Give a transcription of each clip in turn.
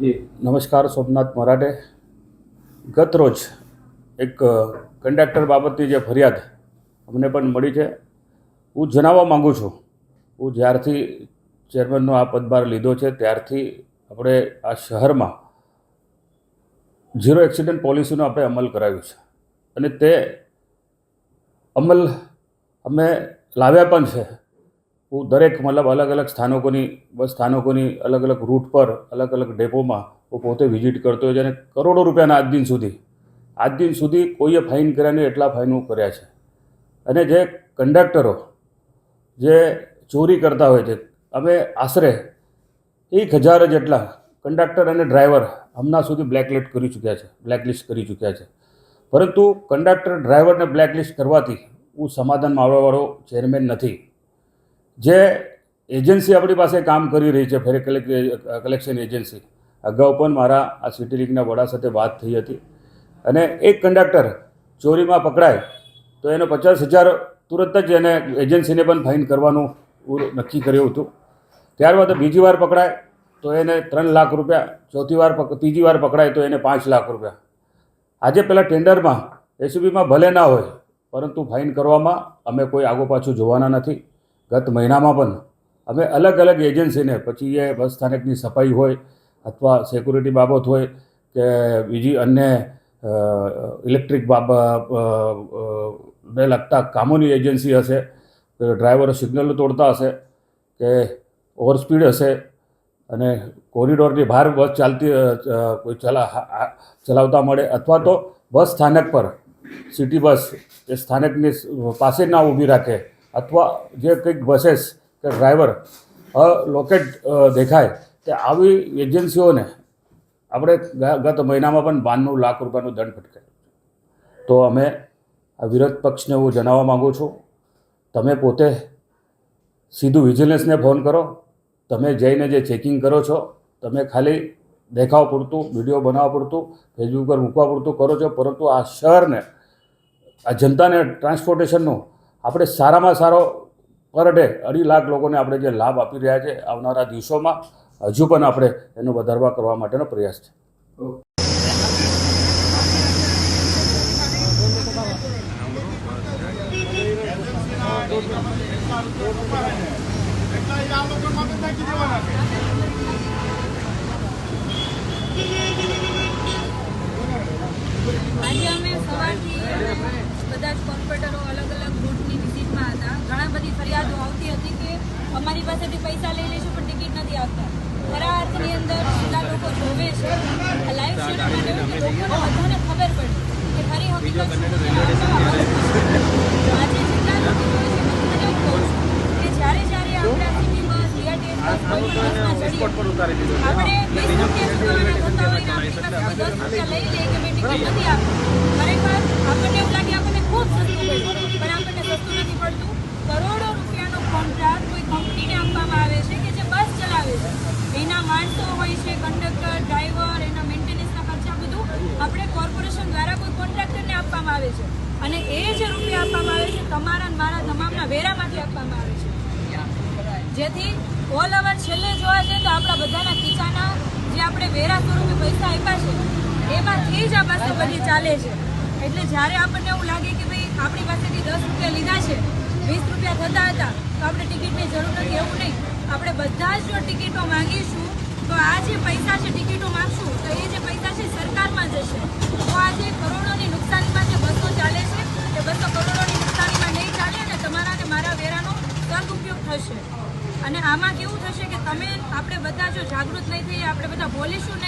જી. નમસ્કાર, સોમનાથ મરાઠે. ગત રોજ એક કંડક્ટર બાબતની જે ફરિયાદ અમને પણ મળી છે. હું જણાવવા માગું છું, હું જ્યારથી ચેરમેનનો આ પદભાર લીધો છે, ત્યારથી આપણે આ શહેરમાં ઝીરો એક્સિડન્ટ પોલિસીનો આપણે અમલ કરાવ્યું છે. અને તે અમલ અમે લાવ્યા પણ છે. હું દરેક મતલબ અલગ અલગ સ્થાનકોની, બસ સ્થાનકોની અલગ અલગ રૂટ પર, અલગ અલગ ડેપોમાં હું પોતે વિઝિટ કરતો હોય છે અને કરોડો રૂપિયાના આજ દિન સુધી, આજ દિન સુધી કોઈએ ફાઇન કર્યા નહીં, એટલા ફાઇન હું કર્યા છે. અને જે કંડક્ટરો જે ચોરી કરતા હોય છે, અમે આશરે એક હજાર જેટલા કંડક્ટર અને ડ્રાઈવર હમણાં સુધી બ્લેકલિસ્ટ કરી ચૂક્યા છે બ્લેકલિસ્ટ કરી ચૂક્યા છે. પરંતુ કંડક્ટર ડ્રાઈવરને બ્લેકલિસ્ટ કરવાથી હું સમાધાન માળવાવાળો ચેરમેન નથી. જે એજન્સી આપણી પાસે કામ કરી રહી છે ફેરે કલેક્શન એજન્સી અગાઉ પણ મારા આ સિટી લીગના વડા સાથે વાત થઈ હતી. અને એક કંડક્ટર ચોરીમાં પકડાય, તો એને પચાસ હજાર તુરંત જ એને એજન્સીને પણ ફાઇન કરવાનું નક્કી કર્યું હતું. ત્યારબાદ બીજી વાર પકડાય, તો એને ત્રણ લાખ રૂપિયા, ચોથી વાર ત્રીજી વાર પકડાય, તો એને પાંચ લાખ રૂપિયા. આજે પહેલાં ટેન્ડરમાં એસયુબીમાં ભલે ના હોય, પરંતુ ફાઇન કરવામાં અમે કોઈ આગો પાછું જોવાના નથી. ગત મહિનામાં પણ અમે અલગ અલગ એજન્સીને, પછી એ બસ સ્થાનકની સફાઈ હોય અથવા સિક્યુરિટી બાબત હોય કે બીજી અન્ય ઇલેક્ટ્રિક બાબ ને લગતા કામોની એજન્સી હશે ડ્રાઈવરો સિગ્નલ તોડતા હશે કે ઓવર સ્પીડ હશે અને કોરિડોરની બહાર બસ ચાલતી કોઈ ચલા ચલાવતા મળે અથવા તો બસ સ્થાનક પર સિટી બસ એ સ્થાનકની પાસે ના ઊભી રાખે અથવા જે કંઈક બસેસ કે ડ્રાઈવર લોકેટ દેખાય, તે આવી એજન્સીઓને આપણે ગત મહિનામાં પણ બાણું લાખ રૂપિયાનું દંડ ફટકાર્યો તો અમે આ વિરોધ પક્ષને હું જણાવવા માગું છું, તમે પોતે સીધું વિજિલન્સને ફોન કરો, તમે જઈને જે ચેકિંગ કરો છો, તમે ખાલી દેખાવ પૂરતું, વીડિયો બનાવવા પૂરતું ફેસબુક પર મૂકવા પૂરતું કરો છો, પરંતુ આ શહેરને, આ જનતાને ટ્રાન્સપોર્ટેશનનું આપણે સારામાં સારો પર ડે અઢી લાખ લોકોને આપણે જે લાભ આપી રહ્યા છે આવનારા દિવસોમાં, હજુ પણ આપણે એનો વધારવા કરવા માટેનો પ્રયાસ છે. આજે અમે સવારથી બધા જ કોર્પોરેટરો અલગ અલગ રૂટની વિઝિટમાં હતા ઘણા બધી ફરિયાદો આવતી હતી કે અમારી પાસેથી પૈસા લઈ લઈશું પણ ટિકિટ નથી આપતા ખરા અર્થની અંદર જેટલા લોકો જોવે છે. લાઈવ શેડો માટે લોકોને બધાને ખબર પડી કે ખરી હકીકત આજે જેટલા લોકો કે જ્યારે જ્યારે આપણે આ સિટી બસ બીઆરટીએસ બસ કોઈ પણ બસમાં ચડીએ. આપણે વીસ રૂપિયા ચૂકવવાના થતા હોય ને દસ રૂપિયા લઈ લઈએ કે મેં ટિકિટ નથી આપી ખરેખર આપણને એવું લાગે આપણને ખૂબ સસ્તું પડ્યું પણ આપણને સસ્તું નથી પડતું કરોડો રૂપિયાનો કોન્ટ્રાક્ટ કોઈ આવે છે કે જે બસ ચલાવે છે? એના માણસો હોય છે કંડક્ટર ડ્રાઈવર એના મેન્ટેનન્સના ખર્ચા બધું આપણે કોર્પોરેશન દ્વારા કોઈ કોન્ટ્રાક્ટરને આપવામાં આવે છે. અને એ જે રૂપિયા આપવામાં આવે છે, તમારા મારા તમામના વેરામાંથી આપવામાં આવે છે. જેથી ઓલ ઓવર છેલ્લે જોવા જઈએ તો આપણા બધાના ખીચાના જે આપણે વેરા સ્વરૂપે પૈસા આપ્યા છે, એમાંથી જ આ બસો બધી ચાલે છે. એટલે જ્યારે આપણને એવું લાગે કે ભાઈ આપણી પાસેથી દસ રૂપિયા લીધા છે વીસ રૂપિયા થતા હતા, તો આપણે ટિકિટની જરૂર નથી, એવું નહીં. આપણે બધા જ જો ટિકિટો માંગીશું, તો આ જે પૈસા છે ટિકિટો માંગશું, તો એ જે પૈસા છે સરકારમાં જશે. તો આ જે કરોડોની નુકસાનીમાં જે બસો ચાલે છે, એ બસો કરોડોની નુકસાનીમાં નહીં ચાલે અને તમારા અને મારા વેરાનો સદઉપયોગ થશે. અને આમાં કેવું થશે કે તમે, આપણે બધા જો જાગૃત નહીં થઈએ, આપણે બધા બોલીશું નહીં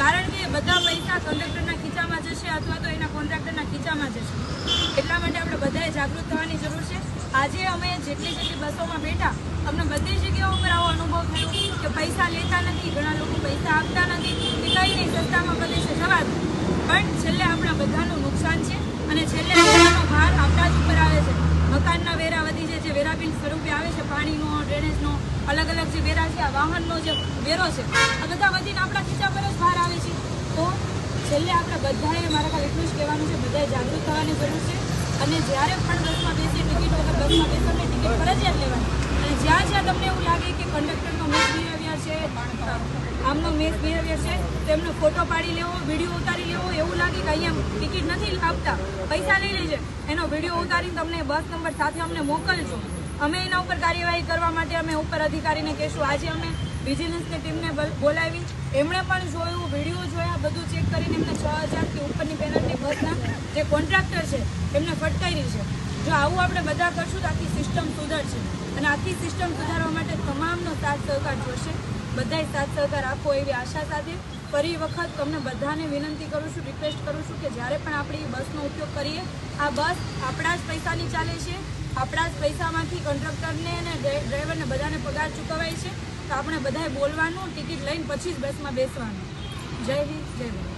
કારણ કે બધા પૈસા કંડક્ટરના ખીચામાં જશે અથવા તો એના કોન્ટ્રાક્ટરના ખીચામાં જશે. એટલા માટે આપણે બધાએ જાગૃત થવાની જરૂર છે. આજે અમે જેટલી જેટલી બસોમાં બેઠા, અમને બધી જગ્યાઓ પર આવો અનુભવ થયો કે પૈસા લેતા નથી, ઘણા લોકો પૈસા આપતા નથી, કે કંઈ નહીં, સસ્તામાં પ્રદેશે જવા પણ છેલ્લે આપણા બધાનું નુકસાન છે અને છેલ્લે બધાનો ભાર મકાનના વેરા વધી છે જે વેરા બિલ સ્વરૂપે આવે છે. પાણીનો ડ્રેનેજનો અલગ અલગ જે વેરા છે, આ વાહનનો જે વેરો છે, આ બધા વધીને આપણા ખીચા પર જ બહાર આવે છે. તો છેલ્લે આપણે બધાએ મારા ખાલી એટલું જ કહેવાનું છે, બધાએ જાગૃત થવાની જરૂર છે. અને જ્યારે પણ બસમાં બેસીએ, ટિકિટ વગર બસમાં બેસવાની ટિકિટ ફરજિયાત લેવાની. અને જ્યાં જ્યાં તમને એવું લાગે કે કંડક્ટરનો મિસબિહેવિયર છે, આમનો મિસબિહેવિયર છે, તેમનો ફોટો પાડી લેવો, વીડિયો ઉતારી લેવો, એવું લાગે કે અહીંયા ટિકિટ નથી આપતા. પૈસા લઈ લેજે. એનો વીડિયો ઉતારીને તમને બસ નંબર સાથે અમને મોકલજો. અમે એના ઉપર કાર્યવાહી કરવા માટે અમે ઉપર અધિકારીને કહેશું. આજે અમે વિજિલન્સની ટીમને બોલાવી. એમણે પણ જોયું, વીડિયો જોયા, બધું ચેક કરીને એમને છ હજારથી ઉપરની પેનલ્ટી બસના જે કોન્ટ્રાક્ટર છે, એમને ફટકારી છે. જો આવું આપણે બધા કરશું તો આખી સિસ્ટમ સુધરશે. અને આખી સિસ્ટમ સુધારવા માટે તમામનો સાથ સહકાર જોશે. બધાય સાથ સહકાર આપો એવી આશા સાથે. ફરી વખત તમને બધાને વિનંતી કરું છું રિક્વેસ્ટ કરું છું કે જ્યારે પણ આપણે એ બસનો ઉપયોગ કરીએ, આ બસ આપણા જ પૈસાની ચાલે છે. આપણા જ પૈસામાંથી કંડક્ટરને અને ડ્રાઈવરને બધાને પગાર ચૂકવાય છે. તો આપણે બધાએ બોલવાનું, ટિકિટ લઈને પછી જ બસમાં બેસવાનું. જય હિન્દ, જય ભારત.